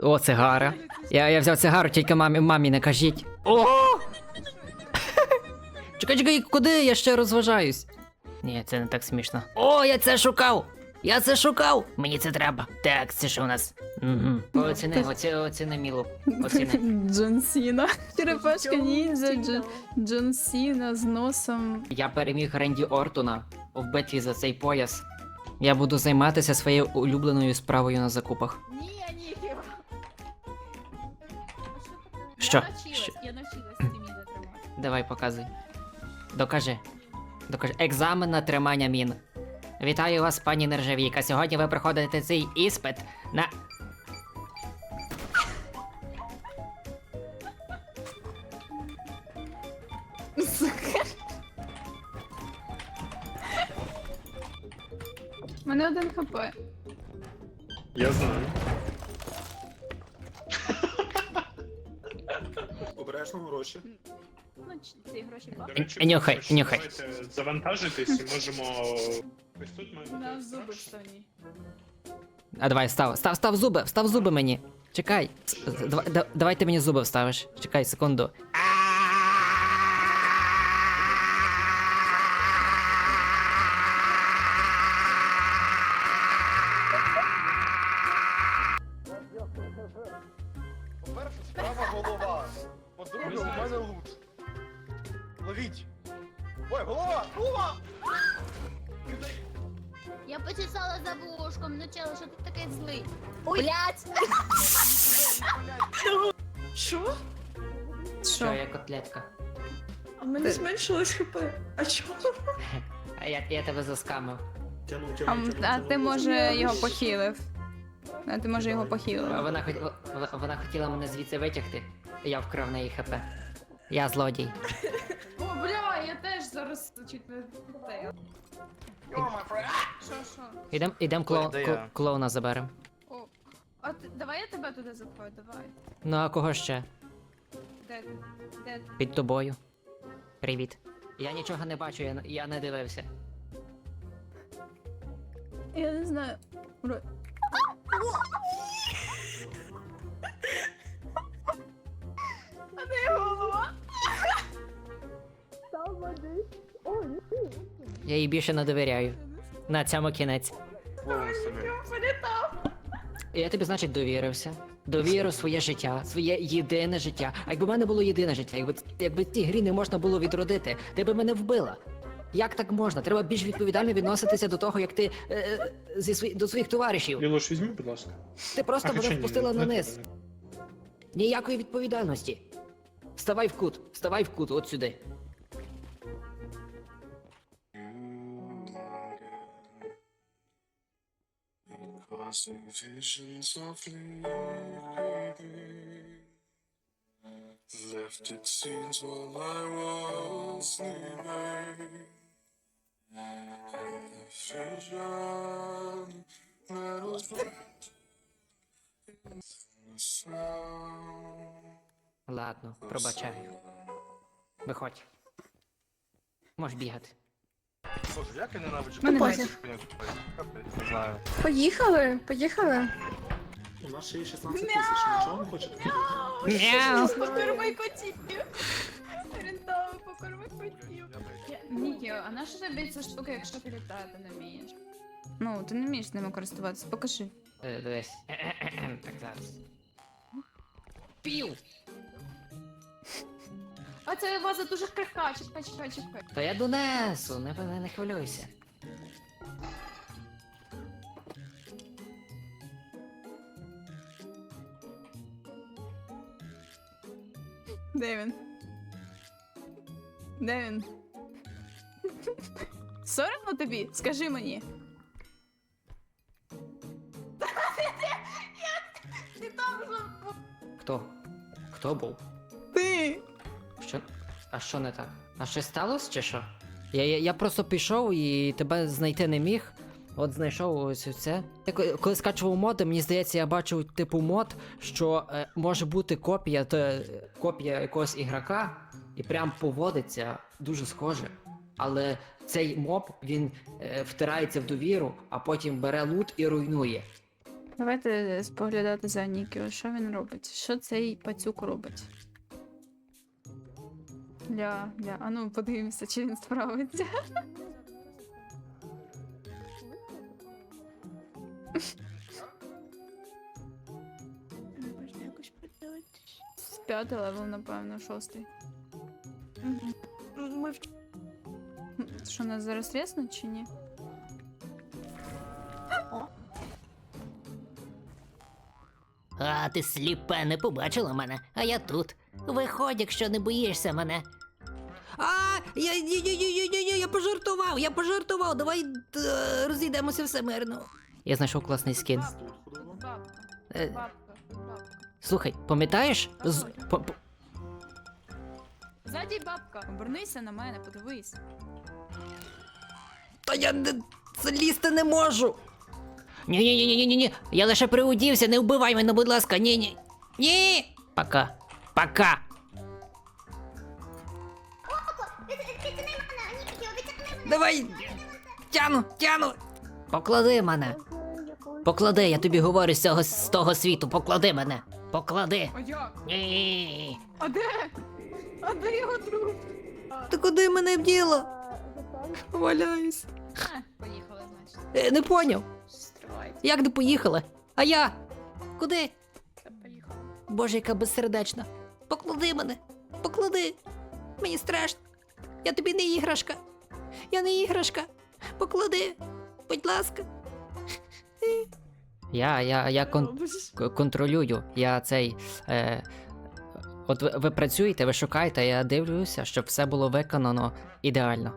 О, цигара. Я, я взяв цигару, тільки мамі, мамі не кажіть. О! чекай, чекай, куди? Я ще розважаюсь. Ні, це не так смішно. О, я це шукав! Я це шукав! Мені це треба. Так, це що у нас? Угу. Оціни, оці, оціни мілу. Оціни. Джон Сіна. Черепашка ніндзя, Джон, Джон Сіна з носом. Я переміг Ренді Ортона в битві за цей пояс. Я буду займатися своєю улюбленою справою на закупах. Ні, ні. Що? Я навчилась, Що? я навчилась ці міни тримати. Давай показуй. Докажи. Докажи. Екзамен на тримання мін. Вітаю вас, пані Нержавійка. Сьогодні ви проходите цей іспит на. У мене один хп. Я знаю. Гроші. Ну, ці гроші До речі, Нюхай, нюхай. Давайте завантажитись і можемо. Ось тут ми. На зуби штані. А давай, став, став, став зуби, встав зуби мені. Чекай. С- з- да- давай ти мені зуби вставиш. Чекай, секунду. По-перше, справа голова. По-друге, у мене лут. Ловіть. Ой, голова! Голова! Я почесала за вушком, ну чело, що ти такий злий? Блять! Що? Що, я котлетка. А в мене зменшилось хп. А чого? А я, я тебе заскамив. Тяну, А, тяну, м- тяну, а тяну. ти може його похилив. А ти може його А похилив. Вона, хот... в- вона хотіла мене звідси витягти. Я вкрав неї хп. Я злодій. О, бля, я теж зараз чуть не Що, що? Ідем, ідем кло- клоуна заберем. О, а ти, давай я тебе туди запхаю, давай. Ну а кого ще? Де, де? Під тобою. Привіт. Я нічого не бачу, я, я не дивився. Я не знаю. Я їй більше не довіряю. На цьому кінець. Я тобі, значить, довірився. Довірив своє життя, своє єдине життя. А якби в мене було єдине життя, якби, якби ці грі не можна було відродити, ти би мене вбила. Як так можна? Треба більш відповідально відноситися до того, як ти е, е, зі свої, до своїх товаришів. Лілош, візьми, будь ласка. Ти просто А, мене хоча ні, впустила не на низ. Ніякої відповідальності. Вставай в кут, вставай в кут, от сюди. Crossing visions softly creeping Left its scenes while I was sleeping And the vision that was bright in the sound Ладно, пробачаю. Виходь. Можеш бігати. Боже, як я ненавиджу. Мене Капець, не знаю. Поїхали, поїхали. У нас ще є 16 тисяч, нічого не хочете? Мяу. Покорми котів. Рентово, покорми котів. Нікі, а наша тобі ця штука, якщо ти літати не вмієш? Ну, ти не вмієш ними користуватися, покажи. Е, Дивись. Так зараз. Пів! А ця ваза дуже крихка, чекай, чекай, чекай. Та я донесу, не, не, не хвилюйся. Де він? Де він? Соромно тобі? Скажи мені. Ти там же Хто? Хто був? А що не так? А щось сталося чи що? Я, я, я просто пішов і тебе знайти не міг. От знайшов ось це. Я коли скачував моди, мені здається, я бачив типу мод, що е, може бути копія, то, е, копія якогось ігрока, і прям поводиться дуже схоже. Але цей моб він е, втирається в довіру, а потім бере лут і руйнує. Давайте споглядати за Нікіо. Що він робить? Що цей пацюк робить? Ля, ля. А ну подивимося, чи він справиться. Можна якось подивитись. З п'ятий левел, напевно, шостий. Ми в Що нас зараз резнуть чи ні? А ти сліпе не побачила мене, а я тут. Виходь, якщо не боїшся мене. А, я ні, ні, ні, ні, ні, я пожартував, я пожартував. Давай е, розійдемося все мирно. Я знайшов класний скін. Е, слухай, пам'ятаєш? З, по, по, Ззаді бабка. Обернися на мене, подивись. та я не залізти не можу. Ні, ні, ні, ні, ні, ні. Я лише приудівся, не вбивай мене, будь ласка. Ні, ні. Ні. Пока. Пока. Давай. Тяну, тяну. Поклади мене. Поклади, я тобі говорю з цього з того світу. Поклади мене. Поклади. А як? Ні. А де? А де його друг? Ти куди мене вділа? Валяюсь. Поїхали, значить. Е, не поняв. Стривайте, Як не поїхали? А я? Куди? та поїхали. Боже, яка безсердечна. Поклади мене. Поклади. Мені страшно. Я тобі не іграшка. Я не іграшка. Поклади. Будь ласка. Я, я, я Робиш? к- контролюю. Я цей. Е, от ви, ви працюєте, ви шукаєте, я дивлюся, щоб все було виконано ідеально.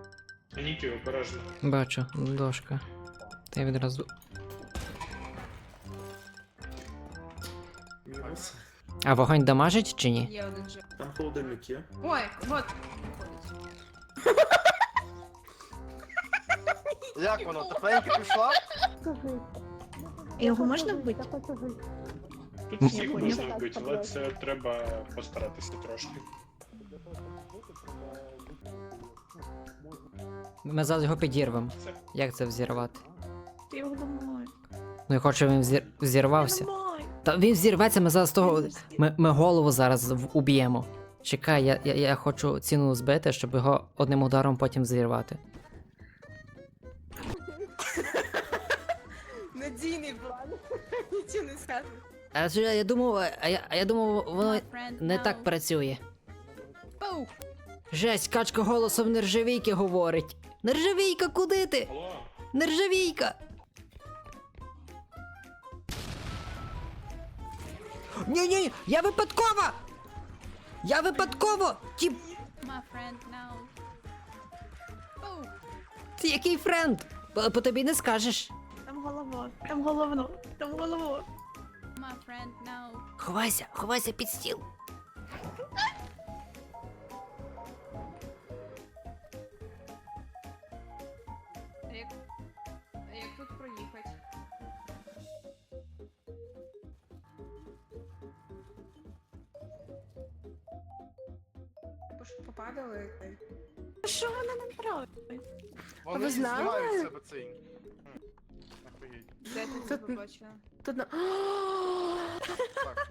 Нікі, обережно. Бачу, дошка. Та відразу. Мінус. А вогонь дамажить чи ні? Є один же. Там холодильник є. Ой, вот. Як воно? Тепленько пішла? Його можна вбити? Тут всіх можна вбити, але це треба постаратися трошки. Ми зараз його підірвемо. Як це взірвати? Ти його ламай. Ну я хочу, щоб він взір... взірвався. Та він взірветься, ми зараз того. Ми, ми голову зараз уб'ємо. Чекай, я, я, я хочу ціну збити, щоб його одним ударом потім зірвати. Надійний план. Нічого не скажеш. А що, я думав, а я, а я думав, воно не так працює. Жесть, качка голосом нержавійки говорить. Нержавійка, куди ти? Нержавійка! Ні, ні, я випадково! Я випадково! Ті... My friend now. Паух. ти який френд? По, по тобі не скажеш. Там голова, там головно, там голова. My friend now. Ховайся, ховайся під стіл. Ж. Що вона нам робить? Вони ви знали? знімають з себе цей. Охуєть. Де ти це Тут- побачила? Тут на... Так.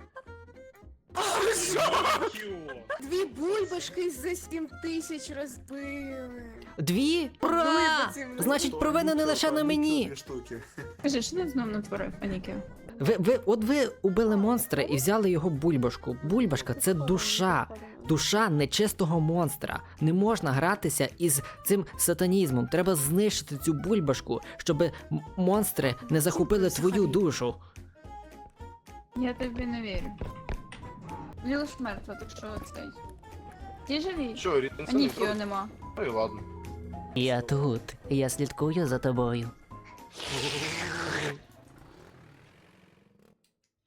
Дві бульбашки за 7 тисяч розбили. Дві? Ура! Значить, провина не лише на мені. Дві штуки. Скажи, що ти знов натворив, Анікіо? Ви, ви, от ви убили монстра і взяли його бульбашку. Бульбашка це душа. Душа нечистого монстра. Не можна гратися із цим сатанізмом. Треба знищити цю бульбашку, щоб монстри не захопили твою душу. Я тобі не вірю. Ліла ж мертва, так що цей. Ті живі. Що, Рітенсен? Анікіо нема. Ну і ладно. Я тут. Я слідкую за тобою.